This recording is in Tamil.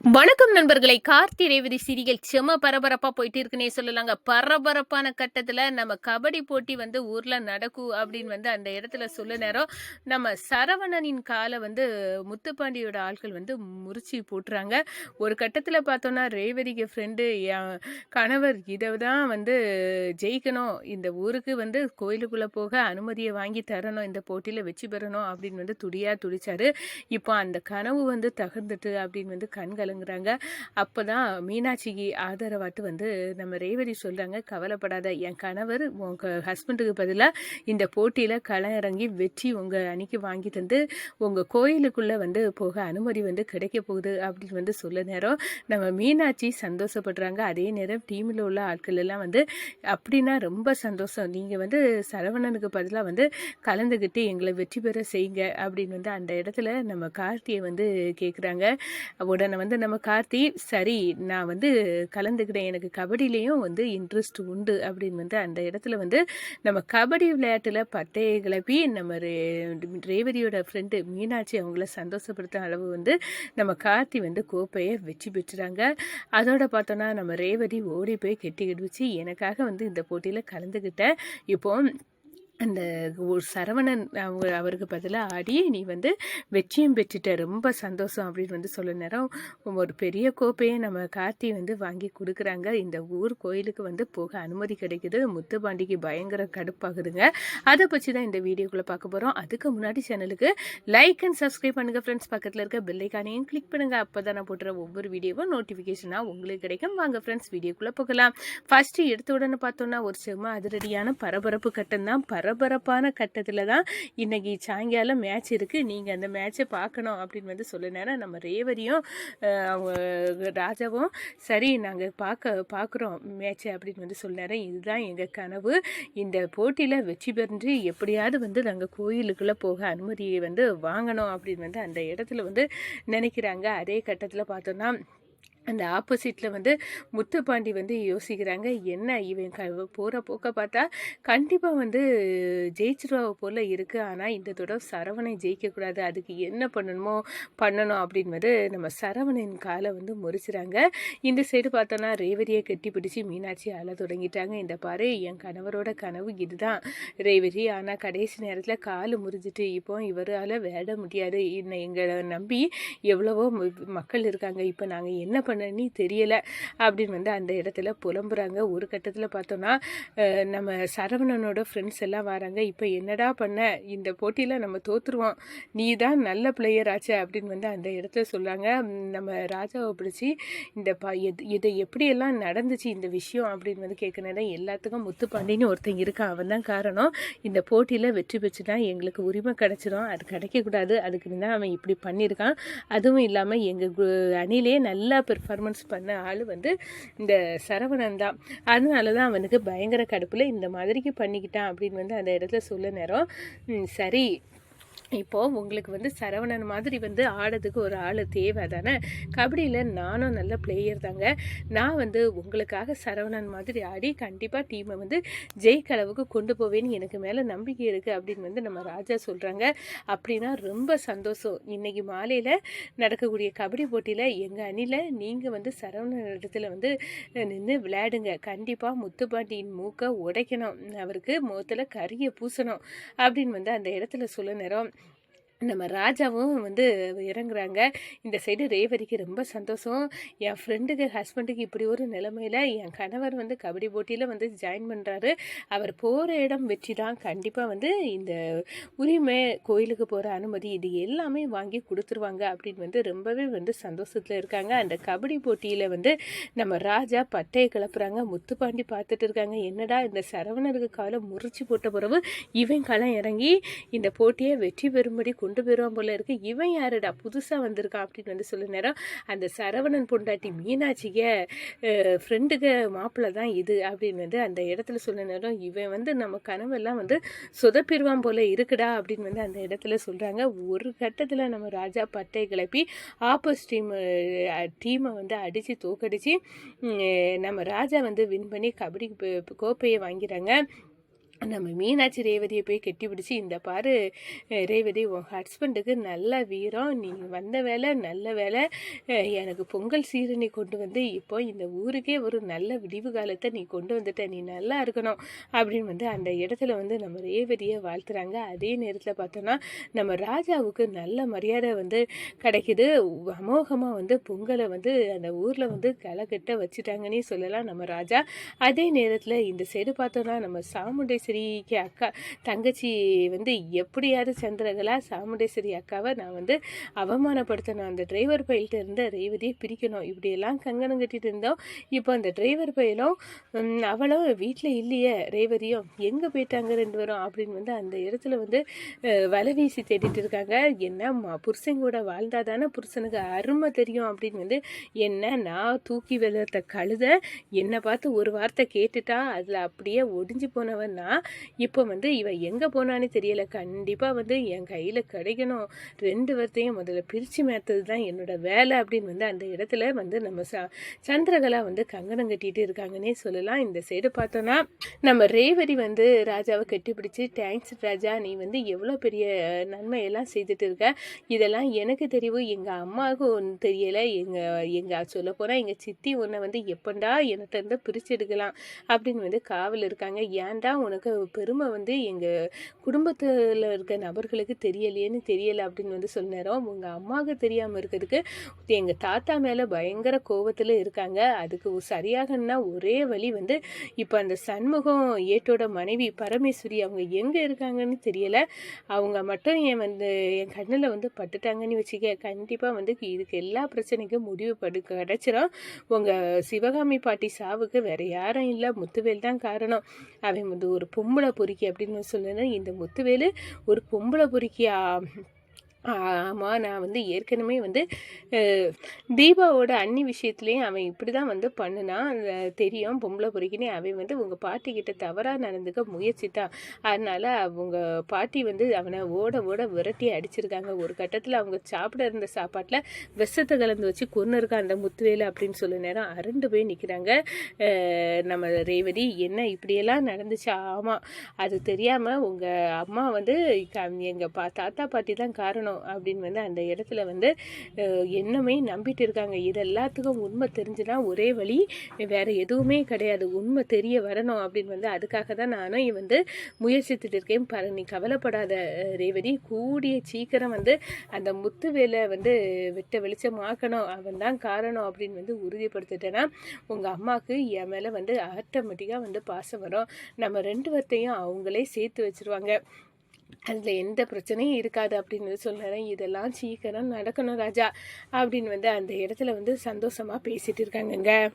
வணக்கம் நண்பர்களை. கார்த்தி ரேவதி சீரியல் செம பரபரப்பா போயிட்டு இருக்குன்னே சொல்லலாங்க. பரபரப்பான கட்டத்துல நம்ம கபடி போட்டி வந்து ஊர்ல நடக்கும் அப்படின்னு வந்து அந்த இடத்துல சொல்ல நேரம். நம்ம சரவணனின் காலை வந்து முத்துப்பாண்டியோட ஆட்கள் வந்து முறிச்சு போட்டுறாங்க. ஒரு கட்டத்துல பார்த்தோன்னா ரேவதிக்கு ஃப்ரெண்டு கணவர் இதை தான் வந்து ஜெயிக்கணும். இந்த ஊருக்கு வந்து கோயிலுக்குள்ள போக அனுமதியை வாங்கி தரணும். இந்த போட்டியில வெற்றி பெறணும் அப்படின்னு வந்து துடியா துடிச்சாரு. இப்போ அந்த கனவு வந்து தகர்ந்துட்டு அப்படின்னு வந்து கண்கள் கலங்குறாங்க அப்போ தான் மீனாட்சிக்கு ஆதரவாட்டு வந்து நம்ம ரேவதி சொல்கிறாங்க கவலைப்படாத என் கணவர் உங்கள் ஹஸ்பண்டுக்கு பதிலாக இந்த போட்டியில் களம் இறங்கி வெற்றி உங்கள் அணிக்கு வாங்கி தந்து உங்கள் கோயிலுக்குள்ளே வந்து போக அனுமதி வந்து கிடைக்க போகுது அப்படின்னு வந்து சொல்ல நேரம் நம்ம மீனாட்சி சந்தோஷப்படுறாங்க. அதே நேரம் டீமில் உள்ள ஆட்கள் எல்லாம் வந்து அப்படின்னா ரொம்ப சந்தோஷம். நீங்கள் வந்து சரவணனுக்கு பதிலாக வந்து கலந்துக்கிட்டு எங்களை வெற்றி பெற செய்யுங்க அப்படின்னு வந்து அந்த இடத்துல நம்ம கார்த்தியை வந்து கேட்குறாங்க உடனே வந்து நம்ம கார்த்தி சரி நான் வந்து கலந்துக்கிட்டேன் எனக்கு கபடியிலையும் வந்து இன்ட்ரெஸ்ட் உண்டு. அப்படின்னு வந்து அந்த இடத்துல வந்து நம்ம கபடி விளையாட்டில் பட்டையை கிளப்பி நம்ம ரே ரேவதியோட ஃப்ரெண்டு மீனாட்சி அவங்கள சந்தோஷப்படுத்த அளவு வந்து நம்ம கார்த்தி வந்து கோப்பையை வெற்றி பெற்றுறாங்க. அதோட பார்த்தோன்னா நம்ம ரேவதி ஓடி போய் கெட்டி கிடுவிச்சு எனக்காக வந்து இந்த போட்டியில் கலந்துக்கிட்டேன் இப்போ அந்த ஒரு சரவணன் அவங்க அவருக்கு பதிலாக ஆடி நீ வந்து வெற்றியும் பெற்றுட்ட ரொம்ப சந்தோஷம் அப்படின்னு வந்து சொல்ல நேரம் ஒரு பெரிய கோப்பையை நம்ம கார்த்தி வந்து வாங்கி கொடுக்குறாங்க. இந்த ஊர் கோயிலுக்கு வந்து போக அனுமதி கிடைக்குது. முத்துப்பாண்டிக்கு பயங்கர கடுப்பாகுதுங்க. அதை பற்றி தான் இந்த வீடியோக்குள்ளே பார்க்க போகிறோம் அதுக்கு முன்னாடி சேனலுக்கு லைக் அண்ட் சப்ஸ்கிரைப் பண்ணுங்கள் ஃப்ரெண்ட்ஸ் பக்கத்தில் இருக்க பெல்லைக்கானையும் கிளிக் பண்ணுங்கள் அப்போ தான் நான் போட்டுற ஒவ்வொரு வீடியோவும் நோட்டிஃபிகேஷனாக உங்களுக்கு கிடைக்கும். வாங்க ஃப்ரெண்ட்ஸ் வீடியோக்குள்ளே போகலாம். ஃபஸ்ட்டு எடுத்த உடனே பார்த்தோன்னா ஒரு செம்ம அதிரடியான பரபரப்பு கட்டம் தான். பர பரபரப்பான கட்டத்தில் தான் இன்றைக்கி சாயங்காலம் மேட்ச் இருக்குது நீங்கள் அந்த மேட்ச்சை பார்க்கணும் அப்படின்னு வந்து சொல்லினேன்னா நம்ம ரேவரியும் அவங்க ராஜாவும் சரி நாங்கள் பார்க்க பார்க்குறோம் மேட்ச்சு அப்படின்னு வந்து சொன்னார் இதுதான் எங்கள் கனவு. இந்த போட்டியில் வெற்றி பெற்று எப்படியாவது வந்து நாங்கள் கோயிலுக்குள்ளே போக அனுமதியை வந்து வாங்கணும் அப்படின்னு வந்து அந்த இடத்துல வந்து நினைக்கிறாங்க. அதே கட்டத்தில் பார்த்தோன்னா அந்த ஆப்போசிட்டில் வந்து முத்துப்பாண்டி வந்து யோசிக்கிறாங்க என்ன இவன் க போகிற போக்க பார்த்தா கண்டிப்பாக வந்து ஜெயிச்சிருவா போல் இருக்குது ஆனால் இந்த தடவை சரவணை ஜெயிக்கக்கூடாது அதுக்கு என்ன பண்ணணுமோ பண்ணணும் அப்படின்னு வந்து நம்ம சரவணன் காலை வந்து முறிச்சுறாங்க. இந்த சைடு பார்த்தோன்னா ரேவதியை கட்டி பிடிச்சி மீனாட்சி அழ தொடங்கிட்டாங்க. இந்த பாரு என் கணவரோட கனவு இதுதான். ரேவதி ஆனால் கடைசி நேரத்தில் கால் முறிஞ்சிட்டு இப்போ இவரால் விட முடியாது. என்னை எங்களை நம்பி எவ்வளவோ மக்கள் இருக்காங்க. இப்போ நாங்கள் என்ன பண்ணனே தெரியலை அப்படின்னு வந்து அந்த இடத்துல புலம்புறாங்க. ஒரு கட்டத்தில் பார்த்தோன்னா நம்ம சரவணனோட ஃப்ரெண்ட்ஸ் எல்லாம் வராங்க. இப்போ என்னடா பண்ண? இந்த போட்டியில் நம்ம தோற்றுருவோம் நீ தான் நல்ல பிளேயர் ஆச்சு அப்படின்னு வந்து அந்த இடத்துல சொல்கிறாங்க நம்ம ராஜாவை பிடிச்சி இந்த ப எது இதை எப்படியெல்லாம் நடந்துச்சு இந்த விஷயம் அப்படின்னு வந்து கேட்குறேன் எல்லாத்துக்கும் முத்துப்பாண்டின்னு ஒருத்தன் இருக்கான். அவன் தான் காரணம். இந்த போட்டியில் வெற்றி பெற்றுனா எங்களுக்கு உரிமை கிடச்சிரும். அது கிடைக்கக்கூடாது. அதுக்கு தான் அவன் இப்படி பண்ணியிருக்கான். அதுவும் இல்லாமல் எங்கள் அணிலே நல்லா பர்ஃபார்மன்ஸ் பண்ண ஆள் வந்து இந்த சரவணன் தான். அதனால தான் அவனுக்கு பயங்கர கடுப்பில் இந்த மாதிரிக்கு பண்ணிக்கிட்டான் அப்படின்னு வந்து அந்த இடத்துல சொல்ல நேரம். சரி இப்போது உங்களுக்கு வந்து சரவணன் மாதிரி வந்து ஆடுறதுக்கு ஒரு ஆள் தேவை தானே? கபடியில் நானும் நல்ல பிளேயர் தாங்க. நான் வந்து உங்களுக்காக சரவணன் மாதிரி ஆடி கண்டிப்பாக டீமை வந்து ஜெயிக்களவுக்கு கொண்டு போவேன்னு எனக்கு மேலே நம்பிக்கை இருக்குது அப்படின்னு வந்து நம்ம ராஜா சொல்கிறாங்க அப்படின்னா ரொம்ப சந்தோஷம். இன்றைக்கி மாலையில் நடக்கக்கூடிய கபடி போட்டியில் எங்கள் அணியில் நீங்கள் வந்து சரவணன் இடத்துல வந்து நின்று விளையாடுங்க. கண்டிப்பாக முத்துப்பாண்டியின் மூக்கை உடைக்கணும். அவருக்கு முகத்தில் கறியை பூசணும் அப்படின்னு வந்து அந்த இடத்துல சொல்ல நேரம் வரும் நம்ம ராஜாவும் வந்து இறங்குறாங்க. இந்த சைடு ரேவதிக்கு ரொம்ப சந்தோஷம். என் ஃப்ரெண்டுக்கு ஹஸ்பண்டுக்கு இப்படி ஒரு நிலைமையில் என் கணவர் வந்து கபடி போட்டியில் வந்து ஜாயின் பண்ணுறாரு அவர் போகிற இடம் வெற்றி தான். கண்டிப்பாக வந்து இந்த உரிமை கோயிலுக்கு போகிற அனுமதி இது எல்லாமே வாங்கி கொடுத்துருவாங்க அப்படின்னு வந்து ரொம்பவே வந்து சந்தோஷத்தில் இருக்காங்க. அந்த கபடி போட்டியில் வந்து நம்ம ராஜா பட்டையை கிளப்புறாங்க. முத்துப்பாண்டி பார்த்துட்டு இருக்காங்க. என்னடா இந்த சரவணருக்கு காலம் முறிச்சு போட்ட பிறகு இவன் களம் இறங்கி இந்த போட்டியை வெற்றி பெறும்படி கொண்டு கொண்டு போயிடுவான் போல இருக்கு. இவன் யாருடா? புதுசாக வந்திருக்கான் அப்படின்னு வந்து சொல்ல நேரம் அந்த சரவணன் பொண்டாட்டி மீனாட்சிய ஃப்ரெண்டுக மாப்பிள்ளை தான் இது அப்படின்னு வந்து அந்த இடத்துல சொல்ல நேரம் இவன் வந்து நம்ம கனவெல்லாம் வந்து சொதப்பிடுவான் போல இருக்குடா அப்படின்னு வந்து அந்த இடத்துல சொல்கிறாங்க ஒரு கட்டத்தில் நம்ம ராஜா பட்டை கிளப்பி ஆப்போசிட் டீம் டீமை வந்து அடித்து தோக்கடிச்சு நம்ம ராஜா வந்து வின் பண்ணி கபடி கோப்பையை வாங்கிறாங்க நம்ம மீனாட்சி ரேவதியை போய் கெட்டி பிடிச்சி இந்த பாரு ரேவதி உன் ஹஸ்பண்டுக்கு நல்ல வீரம் நீ வந்த வேலை நல்ல வேலை எனக்கு பொங்கல் சீரணி கொண்டு வந்து இப்போ இந்த ஊருக்கே ஒரு நல்ல விடிவு காலத்தை நீ கொண்டு வந்துட்ட நீ நல்லா இருக்கணும் அப்படின்னு வந்து அந்த இடத்துல வந்து நம்ம ரேவதியை வாழ்த்துறாங்க. அதே நேரத்தில் பார்த்தோன்னா நம்ம ராஜாவுக்கு நல்ல மரியாதை வந்து கிடைக்கிது. அமோகமாக வந்து பொங்கலை வந்து அந்த ஊரில் வந்து களைக்கட்ட வச்சுட்டாங்கன்னே சொல்லலாம் நம்ம ராஜா. அதே நேரத்தில் இந்த சைடு பார்த்தோன்னா நம்ம சாமுண்டேஸ்வரிக்கு அக்கா தங்கச்சி வந்து எப்படியாவது சந்திரகலா சாமுண்டேஸ்வரி அக்காவை நான் வந்து அவமானப்படுத்தணும். அந்த டிரைவர் பையில்கிட்ட இருந்த ரேவதியை பிரிக்கணும். இப்படியெல்லாம் கங்கணம் கட்டிட்டு இருந்தோம். இப்போ அந்த டிரைவர் பையலும் அவளும் வீட்டில் இல்லையே ரேவதியும். எங்கே போயிட்டாங்க ரெண்டு பேரும்? அப்படின்னு வந்து அந்த இடத்துல வந்து வலை வீசி தேடிட்டு இருக்காங்க. என்ன புருஷன் கூட வாழ்ந்தா தானே புருஷனுக்கு அருமை தெரியும்? அப்படின்னு வந்து என்ன நான் தூக்கி வளர்த்த கழுத என்னை பார்த்து ஒரு வார்த்தை கேட்டுட்டா அதில் அப்படியே ஒடிஞ்சு போனவன் நான். இப்போ வந்து இவன் எங்கே போனான்னு தெரியல. கண்டிப்பாக வந்து என் கையில் கிடைக்கணும். ரெண்டு வார்த்தையும் முதல்ல பிரித்து மேத்தது தான் என்னோட வேலை அப்படின்னு வந்து அந்த இடத்துல வந்து நம்ம ச சந்திரகலா வந்து கங்கணம் கட்டிகிட்டு இருக்காங்கன்னே சொல்லலாம். இந்த சைடு பார்த்தோன்னா நம்ம ரேவதி வந்து ராஜாவை கட்டிப்பிடிச்சு தேங்க்ஸ் ராஜா நீ வந்து எவ்வளோ பெரிய நன்மையெல்லாம் செய்துட்டு இருக்க. இதெல்லாம் எனக்கு தெரியும் எங்கள் அம்மாவுக்கு ஒன்று தெரியலை. எங்கள் எங்கள் சொல்ல போனால் எங்கள் சித்தி உன்னை வந்து எப்பண்டா என்கிட்ட பிரித்து எடுக்கலாம். அப்படின்னு வந்து காவல் இருக்காங்க. ஏன்டா உனக்கு பெருமை வந்து எங்கள் குடும்பத்தில் இருக்க நபர்களுக்கு தெரியலையேன்னு தெரியலை அப்படின்னு வந்து சொன்னேரோம் உங்கள் அம்மாவுக்கு தெரியாமல் இருக்கிறதுக்கு எங்கள் தாத்தா மேலே பயங்கர கோவத்தில் இருக்காங்க. அதுக்கு சரியாகன்னா ஒரே வழி வந்து இப்போ அந்த சண்முகம் ஏட்டோட மனைவி பரமேஸ்வரி அவங்க எங்கே இருக்காங்கன்னு தெரியலை. அவங்க மட்டும் என் வந்து என் கண்ணில் வந்து பட்டுட்டாங்கன்னு வச்சுக்க கண்டிப்பாக வந்து இதுக்கு எல்லா பிரச்சனைக்கும் முடிவு படு கிடச்சிரும். உங்கள் சிவகாமி பாட்டி சாவுக்கு வேறு யாரும் இல்லை. முத்துவேல் தான் காரணம். அவன் வந்து ஒரு பொம்பளை பொறுக்கி அப்படின்னு சொல்லுன்னா இந்த முத்துவேலு ஒரு பொம்பளை பொறுக்கியா? ஆமாம் நான் வந்து ஏற்கனவே வந்து தீபாவோட அன்னி விஷயத்துலேயும் அவன் இப்படி தான் வந்து பண்ணுனான். தெரியும். பொம்பளை பொறுக்கினே அவன் வந்து உங்கள் பாட்டிக்கிட்ட தவறாக நடந்துக்க முயற்சித்தான் அதனால் அவங்க பாட்டி வந்து அவனை ஓட ஓட விரட்டி அடிச்சிருக்காங்க. ஒரு கட்டத்தில் அவங்க சாப்பிட இருந்த சாப்பாட்டில் விஷத்தை கலந்து வச்சு கொன்று இருக்கான் அந்த முத்துவேலு அப்படின்னு சொல்ல நேரம் அரண்டு போய் நிற்கிறாங்க நம்ம ரேவதி என்ன இப்படியெல்லாம் நடந்துச்சு? ஆமாம் அது தெரியாமல் உங்கள் அம்மா வந்து எங்கள் பா தாத்தா பாட்டி தான் காரணம். அப்படின்னு வந்து அந்த இடத்துல வந்து என்னமே நம்பிட்டு இருக்காங்க. இது எல்லாத்துக்கும் உண்மை தெரிஞ்சுனா ஒரே வழி வேறு எதுவுமே கிடையாது. உண்மை தெரிய வரணும் அப்படின்னு வந்து அதுக்காக தான் நானும் வந்து முயற்சித்துட்டு இருக்கேன். பர நீ கவலைப்படாத ரேவதி. கூடிய சீக்கிரம் வந்து அந்த முத்து வேலை வந்து வெட்ட வெளிச்சமாக்கணும் அவன் தான் காரணம் அப்படின்னு வந்து உறுதிப்படுத்திட்டேன்னா உங்கள் அம்மாவுக்கு என் மேலே வந்து ஆட்டோமேட்டிக்காக வந்து பாசம் வரும். நம்ம ரெண்டு வார்த்தையும் அவங்களே சேர்த்து வச்சுருவாங்க. அதில் எந்த பிரச்சனையும் இருக்காது அப்படின்னு சொன்னார் இதெல்லாம் சீக்கிரம் நடக்கணும் ராஜா அப்படின்னு வந்து அந்த இடத்துல வந்து சந்தோஷமாக பேசிகிட்டு இருக்காங்கங்க.